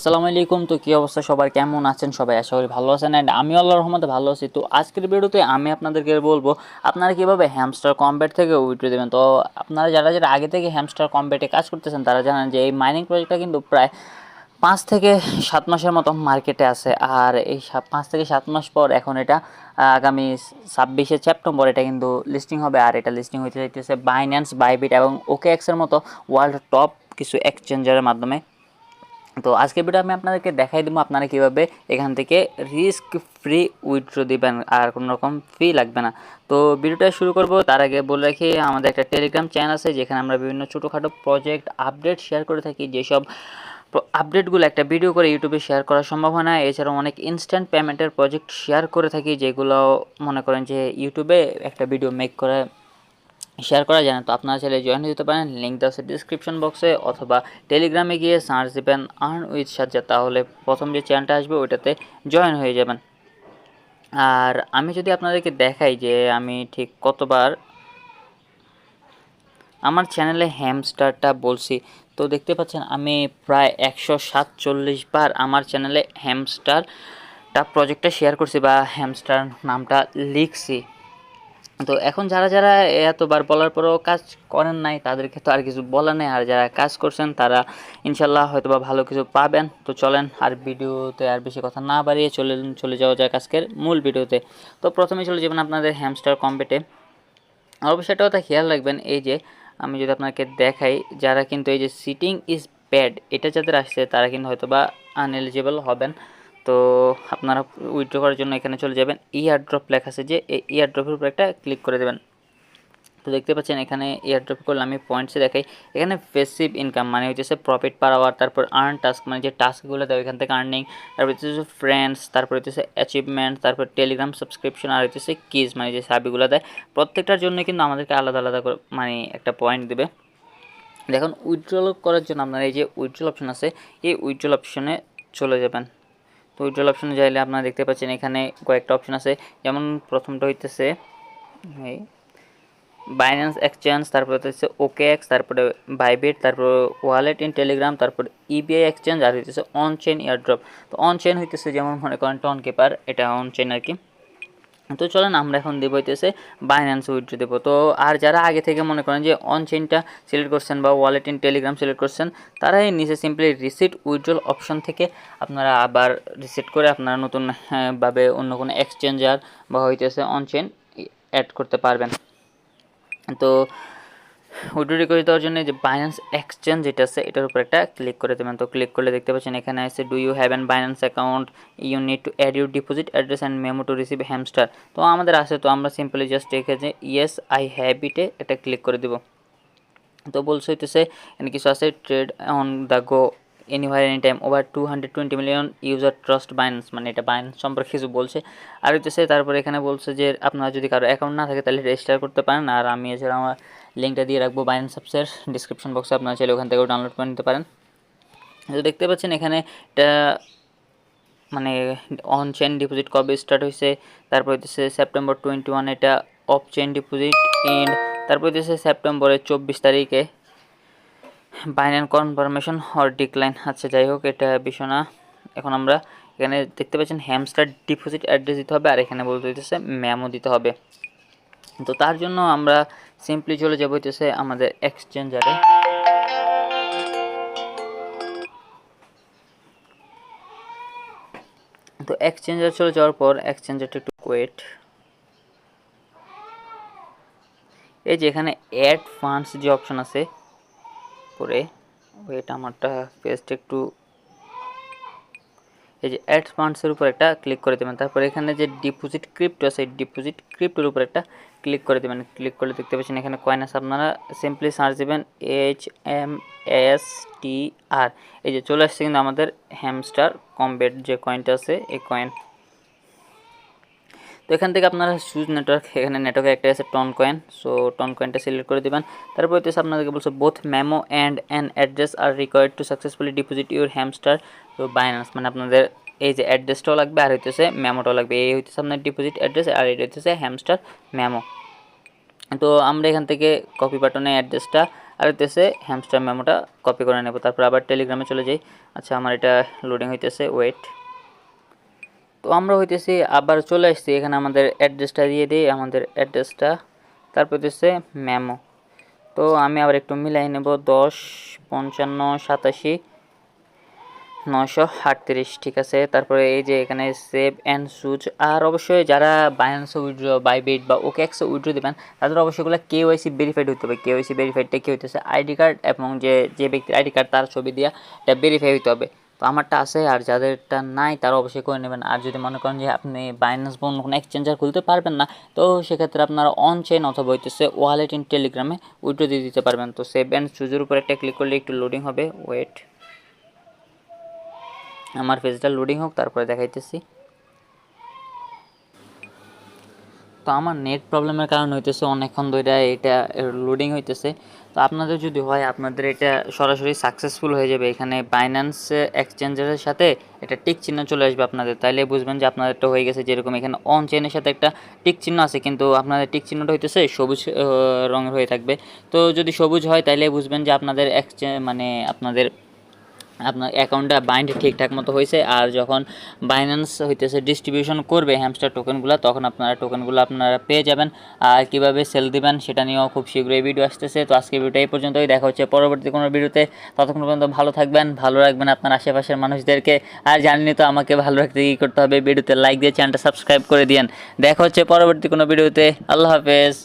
আসসালামু আলাইকুম। তো কী অবস্থা? সবার কেমন আছেন? সবাই আশা করি ভালো আছেন। অ্যান্ড আমি আল্লাহর রহমতে ভালো আছি। তো আজকের ভিডিওতে আমি আপনাদেরকে বলব, আপনারা কীভাবে হ্যামস্টার কম্ব্যাট থেকে উইথড্র দেবেন? তো আপনারা যারা যারা আগে থেকে হ্যামস্টার কম্ব্যাটে কাজ করতেছেন, তারা জানেন যে এই মাইনিং প্রজেক্টটা কিন্তু প্রায় পাঁচ থেকে সাত মাসের মতো মার্কেটে আছে। আর এই পাঁচ থেকে সাত মাস পর এখন এটা আগামী ছাব্বিশে সেপ্টেম্বর এটা কিন্তু লিস্টিং হবে। আর এটা লিস্টিং হইতে যাইতেছে বাইন্যান্স বাইবিট এবং ওকে এক্সের মতো ওয়ার্ল্ড টপ কিছু এক্সচেঞ্জারের মাধ্যমে। তো আজকে ভিডিও আমি আপনাদেরকে দেখাই দেবো আপনারা কীভাবে এখান থেকে রিস্ক ফ্রি উইথড্র দিবেন আর কোনো রকম ফি লাগবে না। তো ভিডিওটা শুরু করব, তার আগে বলে রাখি, আমাদের একটা টেলিগ্রাম চ্যানেল আছে, যেখানে আমরা বিভিন্ন ছোটোখাটো প্রজেক্ট আপডেট শেয়ার করে থাকি। যেসব আপডেটগুলো একটা ভিডিও করে ইউটিউবে শেয়ার করা সম্ভব হয় না, এছাড়াও অনেক ইনস্ট্যান্ট পেমেন্টের প্রজেক্ট শেয়ার করে থাকি, যেগুলো মনে করেন যে ইউটিউবে একটা ভিডিও মেক করে শেয়ার করা যায় না। তো আপনারা চাইলে জয়েন দিতে পারেন। লিঙ্ক দেওয়া আছে ডিসক্রিপশন বক্সে অথবা টেলিগ্রামে গিয়ে সার্চ দেবেন আর্ন উইথ সাজ্জা তাহলে প্রথম যে চ্যানেলটা আসবে, ওইটাতে জয়েন হয়ে যাবেন। আর আমি যদি আপনাদেরকে দেখাই যে আমি ঠিক কতবার আমার চ্যানেলে হ্যামস্টারটা বলছি, তো দেখতে পাচ্ছেন আমি প্রায় একশো সাতচল্লিশ বার আমার চ্যানেলে হ্যামস্টারটা প্রজেক্টটা শেয়ার করছি বা হ্যামস্টার নামটা লিখছি। তো এখন যারা যারা এতবার বলার পরেও কাজ করেন নাই, তাদেরকে তো আর কিছু বলার নেই। আর যারা কাজ করছেন, তারা ইনশাল্লাহ হয়তো বা ভালো কিছু পাবেন। তো চলেন আর ভিডিওতে আর বেশি কথা না বাড়িয়ে চলে চলে যাওয়া যায় আজকের মূল ভিডিওতে। তো প্রথমে চলে যাবেন আপনাদের হ্যামস্টার কম্পেটে অবশ্যই একটা কথা খেয়াল রাখবেন, এই যে আমি যদি আপনাকে দেখাই, যারা কিন্তু এই যে সিটিং ইজ ব্যাড এটা যাদের আসছে, তারা কিন্তু হয়তো বা আনএলিজিবল হবেন। তো আপনারা উইথড্র করার জন্য এখানে চলে যাবেন। ইয়ার ড্রপ লেখা আছে যে, এই ইয়ার ড্রপের উপর একটা ক্লিক করে দেবেন। তো দেখতে পাচ্ছেন এখানে ইয়ার ড্রপ করলে আমি পয়েন্টসে দেখাই। এখানে ফেসিভ ইনকাম মানে হচ্ছে প্রফিট পার আওয়ার তারপর আর্ন টাস্ক মানে যে টাস্কগুলো দেয় এখান থেকে আর্নিং তারপর হচ্ছে ফ্রেন্ডস তারপর হচ্ছে অ্যাচিভমেন্ট তারপর টেলিগ্রাম সাবস্ক্রিপশন আর হচ্ছে কিজ মানে যে সাবিগুলো দেয়। প্রত্যেকটার জন্য কিন্তু আমাদেরকে আলাদা আলাদা করে মানে একটা পয়েন্ট দেবে। দেখুন উইথড্রল করার জন্য আপনার এই যে উইথড্রল অপশন আছে, এই উইথড্রল অপশনে চলে যাবেন। তো উইথড্রল অপশনে যাইলে আপনারা দেখতে পাচ্ছেন এখানে কয়েকটা অপশন আছে। যেমন প্রথমটা হইতেছে বাইন্যান্স এক্সচেঞ্জ তারপরে হচ্ছে ওকে এক্স তারপরে বাইবিট তারপর ওয়ালেট ইন টেলিগ্রাম তারপর ইবিআই এক্সচেঞ্জ আর হইতেছে অন চেন ইয়ারড্রপ তো অন চেন হইতেছে যেমন মনে করেন টন কেপার এটা অন চেন আর কি তো চলেন আমরা এখন দেবো হইতেছে বাইন্যান্স উইথড্র দেবো। তো আর যারা আগে থেকে মনে করেন যে অনচেনটা সিলেক্ট করছেন বা ওয়ালেট ইন টেলিগ্রাম সিলেক্ট করছেন তারা এই নিচে সিম্পলি রিসিট উইথড্রল অপশন থেকে আপনারা আবার রিসিট করে আপনারা নতুন হ্যাঁ, অন্য কোনো এক্সচেঞ্জার বা হইতেছে অনচেন অ্যাড করতে পারবেন। তো উইড্রো রিকোয়েস্ট দেওয়ার জন্য যে বাইন্যান্স এক্সচেঞ্জ যেটা আছে, এটার উপর একটা ক্লিক করে দেবেন। তো ক্লিক করলে দেখতে পাচ্ছেন এখানে আছে do you have an Binance account you need to add your deposit address and memo to receive Hamster তো আমাদের আছে, তো আমরা সিম্পলি জাস্ট এখানে ইয়েস আই হ্যাভ ইটে এটা ক্লিক করে দেবো। তো বলছে হইতেছে, এখানে কিছু আছে trade on the go anywhere any time over two hundred twenty million user trust Binance মানে এটা বাইন্যান্স সম্পর্কে কিছু বলছে। আর হইতেছে, তারপরে এখানে বলছে যে, আপনার যদি কারও অ্যাকাউন্ট না থাকে, তাহলে রেজিস্টার করতে পারেন। আর আমি এছাড়া আমার লিঙ্কটা দিয়ে রাখব বাইন্যান্স অ্যাপসের ডিসক্রিপশন বক্সে আপনারা চাইলে ওখান থেকেও ডাউনলোড করে নিতে পারেন। তো দেখতে পাচ্ছেন, এখানে এটা মানে অন চেন ডিপোজিট কবে স্টার্ট হয়েছে তারপর হচ্ছে সেপ্টেম্বর টোয়েন্টি ওয়ান এটা অফ চেন ডিপোজিট এন্ড তারপর হচ্ছে সেপ্টেম্বরের চব্বিশ তারিখে। বাইন্যান্স কনফার্মেশন হর ডিক্লাইন আচ্ছা যাই হোক এটা বিষয় না। এখন আমরা এখানে দেখতে পাচ্ছেন হ্যামস্টার ডিপোজিট অ্যাড্রেস দিতে হবে, আর এখানে বলতে হইতেছে ম্যামও দিতে হবে। তো তার জন্য আমরা সিম্পলি চলে যাব হইতেছে আমাদের এক্সচেঞ্জারে তো এক্সচেঞ্জার চলে যাওয়ার পর এক্সচেঞ্জারটা একটু কোয়েট এই যে এখানে অ্যাড ফান্ডস যে অপশন আছে করে। ওয়েট আমারটা পেজটা একটু এই যে অ্যাড ফান্ডসের উপর একটা ক্লিক করে দেবেন। তারপর এখানে যে ডিপোজিট ক্রিপ্টো আছে ডিপোজিট ক্রিপ্টোর উপর একটা ক্লিক করে দেবেন। ক্লিক করলে দেখতে পাচ্ছেন এখানে কয়েন আছে। আপনারা সিম্পলি সার্চ দেবেন H M S T R এই যে চলে আসছে কিন্তু আমাদের হ্যামস্টার কমবেট যে কয়েনটা আছে, এই কয়েন তো এখান থেকে আপনারা সুজ নেটওয়ার্ক এখানে নেটওয়ার্কে একটা আছে টন কয়েন সো টন কয়েনটা সিলেক্ট করে দেবেন। তারপর হচ্ছে আপনাদেরকে বলছে both memo and an address are required to successfully deposit your Hamster তো বাইন্যান্স মানে আপনাদের এই যে অ্যাড্রেসটাও লাগবে, আর হইতেছে মেমোটাও লাগবে। এই হইতেছে আপনার ডিপোজিট অ্যাড্রেস আর এটা হইতেছে হ্যামস্টার মেমো তো আমরা এখান থেকে কপি বাটনে অ্যাড্রেসটা আর হইতেছে হ্যামস্টার মেমোটা কপি করে নেব। তারপর আবার টেলিগ্রামে চলে যাই। আচ্ছা আমার এটা লোডিং হইতেছে ওয়েট তো আমরা হইতেছি আবার চলে আসছি। এখানে আমাদের অ্যাড্রেসটা দিয়ে দিই, আমাদের অ্যাড্রেসটা তারপর হইতেছে মেমো তো আমি আবার একটু মিলাই নেব, দশ, পঞ্চান্ন, সাতাশি, নয়শো আটত্রিশ, ঠিক আছে? তারপরে এই যে এখানে সেভ অ্যান্ড সুচ আর অবশ্যই যারা বায়ান্স উইড্রো বাইবিট বা ওকে একশো উইড্রো দেবেন, তাদের অবশ্যই এগুলো কেওয়াইসি ভেরিফাইড হতে হবে। কে কেওয়াইসি ভেরিফাইডটা কী হইতেছে? আইডি কার্ড এবং যে যে ব্যক্তির আইডি কার্ড তার ছবি দিয়ে এটা ভেরিফাই হতে হবে। তো আমারটা আছে আর যাদেরটা নাই তারা অবশ্যই করে নেবেন। আর যদি মনে করেন যে আপনি বাইন্যান্স বা অন্য কোনো এক্সচেঞ্জার খুলতে পারবেন না, তো সেক্ষেত্রে আপনারা অন চেন অথবা হইতেছে ওয়ালেট ইন টেলিগ্রামে উইড্রো দিয়ে দিতে পারবেন। তো সেভ অ্যান্ড চুজের উপর একটা ক্লিক করলে একটু লোডিং হবে। ওয়েট আমার পেজটা লোডিং হোক, তারপরে দেখাইতেছি। তো আমার নেট প্রবলেমের কারণে হইতেছে অনেকক্ষণ ধরে এটা লোডিং হইতেছে। তো আপনাদের যদি হয়, আপনাদের এটা সরাসরি সাকসেসফুল হয়ে যাবে। এখানে বাইন্যান্স এক্সচেঞ্জের সাথে এটা টিক চিহ্ন চলে আসবে আপনাদের। তাইলে বুঝবেন যে আপনাদেরটা হয়ে গেছে যেরকম এখানে অন চেনের সাথে একটা টিক চিহ্ন আছে, কিন্তু আপনাদের টিক চিহ্নটা হইতেছে সবুজ রঙের হয়ে থাকবে। তো যদি সবুজ হয়, তাইলে বুঝবেন যে আপনাদের এক্সচেঞ্জ মানে আপনাদের আপনার অ্যাকাউন্টটা বাইন্ড ঠিকঠাক মতো হয়েছে আর যখন বাইন্যান্স হইতেছে ডিস্ট্রিবিউশন করবে হ্যামস্টার টোকেনগুলো তখন আপনারা টোকেনগুলো আপনারা পেয়ে যাবেন আর কীভাবে সেল দিবেন সেটা নিয়েও খুব শীঘ্রই ভিডিও আসতেছে। তো আজকে ভিডিওটা এই পর্যন্তই, দেখা হচ্ছে পরবর্তী কোনো ভিডিওতে ততক্ষণ পর্যন্ত ভালো থাকবেন, ভালো রাখবেন আপনার আশেপাশের মানুষদেরকে। আর জানেনই তো আমাকে ভালো রাখতে কী করতে হবে ভিডিওতে লাইক দিয়ে চ্যানেলটা সাবস্ক্রাইব করে দিয়েন। দেখা হচ্ছে পরবর্তী কোনো ভিডিওতে আল্লাহ হাফেজ।